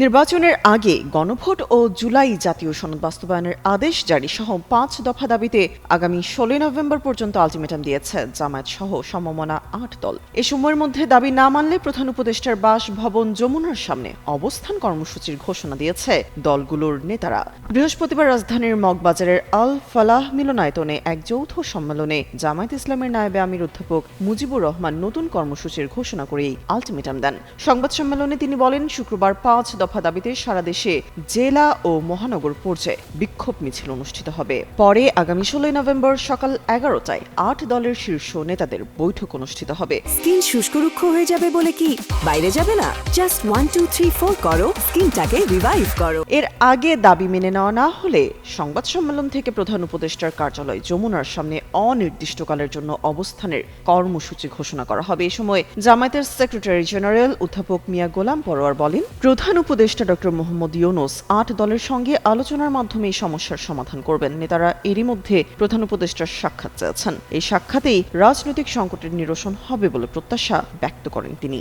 নির্বাচনের আগে গণভোট ও জুলাই জাতীয় সনদ বাস্তবায়নের আদেশ জারি সহ পাঁচ দফা দাবিতে আগামী ষোলোই নভেম্বর পর্যন্ত আলটিমেটাম দিয়েছে জামায়াত সহ সমমনা আট দল। এ সময়ের মধ্যে দাবি না মানলে প্রধান উপদেষ্টার বাসভবন যমুনার সামনে অবস্থান কর্মসূচির ঘোষণা দিয়েছে দলগুলোর নেতারা। বৃহস্পতিবার রাজধানীর মগবাজারের আল ফালাহ মিলনায়তনে এক যৌথ সম্মেলনে জামায়াত ইসলামের নায়েবে আমির অধ্যাপক মুজিবুর রহমান নতুন কর্মসূচির ঘোষণা করেই আলটিমেটাম দেন। সংবাদ সম্মেলনে তিনি বলেন, শুক্রবার পাঁচ দফা দাবিতে সারা দেশে জেলা ও মহানগর পর্যায়ে বিক্ষোভ মিছিল অনুষ্ঠিত হবে। পরে আগামী ষোলোই নভেম্বর সকাল এগারোটায় আট দলের শীর্ষ নেতাদের বৈঠক অনুষ্ঠিত হবে। স্কিন শুষ্ক রুক্ষ হয়ে যাবে বলে কি? বাইরে যাবে না। Just one two three four করো। স্কিনটাকে রিভাইভ করো। এর আগে দাবি মেনে নেওয়া না হলে সংবাদ সম্মেলন থেকে প্রধান উপদেষ্টার কার্যালয় যমুনার সামনে অনির্দিষ্টকালের জন্য অবস্থানের কর্মসূচি ঘোষণা করা হবে। এ সময় জামায়াতের সেক্রেটারি জেনারেল অধ্যাপক মিয়া গোলাম পরোয়ার বলেন প্রধান উপদেষ্টা ডক্টর মোহাম্মদ ইউনুস আট দলের সঙ্গে আলোচনার মাধ্যমে এই সমস্যার সমাধান করবেন। নেতারা এরই মধ্যে প্রধান উপদেষ্টার সাক্ষাৎ চেয়েছেন। এই সাক্ষাতেই রাজনৈতিক সংকটের নিরসন হবে বলে প্রত্যাশা ব্যক্ত করেন তিনি।